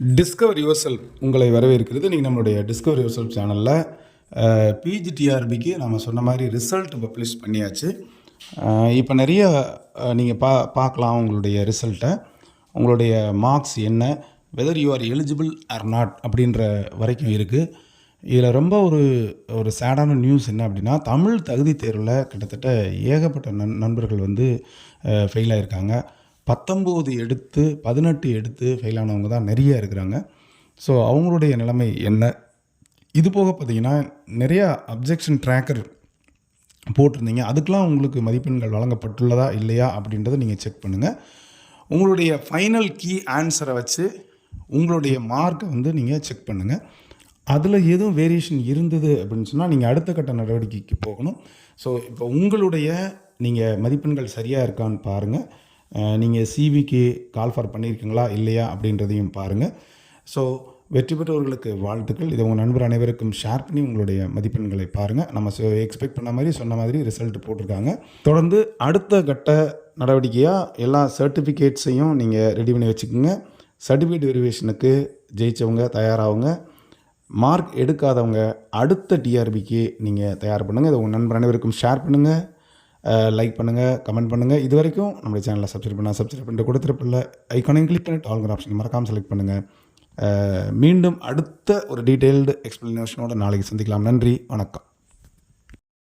Discover your self உங்களை வரவேற்கிறது. நீங்கள் நம்மளுடைய டிஸ்கவர் யுவர் செல்ஃப் சேனலில் பிஜிடிஆர்பிக்கு நம்ம சொன்ன மாதிரி ரிசல்ட் பப்ளிஷ் பண்ணியாச்சு. இப்போ நிறைய நீங்கள் பா பார்க்கலாம் உங்களுடைய ரிசல்ட்டை உங்களுடைய மார்க்ஸ் என்ன? Whether you are eligible or not அப்படின்ற வரைக்கும் இருக்குது இதில் ரொம்ப ஒரு ஒரு சேடான நியூஸ் என்ன அப்படின்னா தமிழ் தகுதி தேர்வில் கிட்டத்தட்ட ஏகப்பட்ட நண் நண்பர்கள் வந்து ஃபெயில் ஆகிருக்காங்க பத்தொம்போது எடுத்து பதினெட்டு எடுத்து ஃபெயில் ஆனவங்க தான் நிறைய இருக்கிறாங்க. ஸோ அவங்களுடைய நிலைமை என்ன? இது போக பார்த்தீங்கன்னா நிறையா அப்ஜெக்ஷன் ட்ராக்கர் போட்டிருந்தீங்க. அதுக்கெலாம் உங்களுக்கு மதிப்பெண்கள் வழங்கப்பட்டுள்ளதா இல்லையா அப்படின்றத நீங்கள் செக் பண்ணுங்கள் உங்களுடைய ஃபைனல் கீ ஆன்சரை வச்சு உங்களுடைய மார்க்கை வந்து நீங்கள் செக் பண்ணுங்கள் அதில் எதுவும் வேரியேஷன் இருந்தது அப்படின்னு சொன்னால் நீங்கள் அடுத்த கட்ட நடவடிக்கைக்கு போகணும். ஸோ இப்போ உங்களுடைய நீங்கள் மதிப்பெண்கள் சரியாக இருக்கான்னு பாருங்கள் நீங்கள் சிவிக்கு கால் ஃபார் பண்ணியிருக்கீங்களா இல்லையா அப்படின்றதையும் பாருங்கள் ஸோ வெற்றி பெற்றவர்களுக்கு வாழ்த்துக்கள். இதை உங்கள் நண்பர் அனைவருக்கும் ஷேர் பண்ணி உங்களுடைய மதிப்பெண்களை பாருங்கள் நம்ம எக்ஸ்பெக்ட் பண்ண மாதிரி சொன்ன மாதிரி ரிசல்ட் போட்டிருக்காங்க. தொடர்ந்து அடுத்த கட்ட நடவடிக்கையாக எல்லா சர்டிஃபிகேட்ஸையும் நீங்கள் ரெடி பண்ணி வச்சுக்கோங்க. சர்டிஃபிகேட் வெரிவேஷனுக்கு ஜெயித்தவங்க தயாராகுங்க மார்க் எடுக்காதவங்க அடுத்த டிஆர்பிக்கு நீங்கள் தயார் பண்ணுங்கள் இதை உங்கள் நண்பர் அனைவருக்கும் ஷேர் பண்ணுங்கள் லைக் பண்ணுங்கள் கமெண்ட் பண்ணுங்கள் இது வரைக்கும் நம்மளுடைய சேனலை சப்ஸ்கிரைப் பண்ணால் சப்ஸ்கிரைப் பண்ணிட்டு கொடுத்துருப்பில்ல ஐக்கானையும் கிளிக் பண்ணிட்டு ஆல்கிற ஆப்ஷன் மறக்காமல் செலக்ட் பண்ணுங்கள் மீண்டும் அடுத்த ஒரு டீட்டெயில்டு எக்ஸ்ப்ளனேஷனோட நாளைக்கு சந்திக்கலாம். நன்றி வணக்கம்.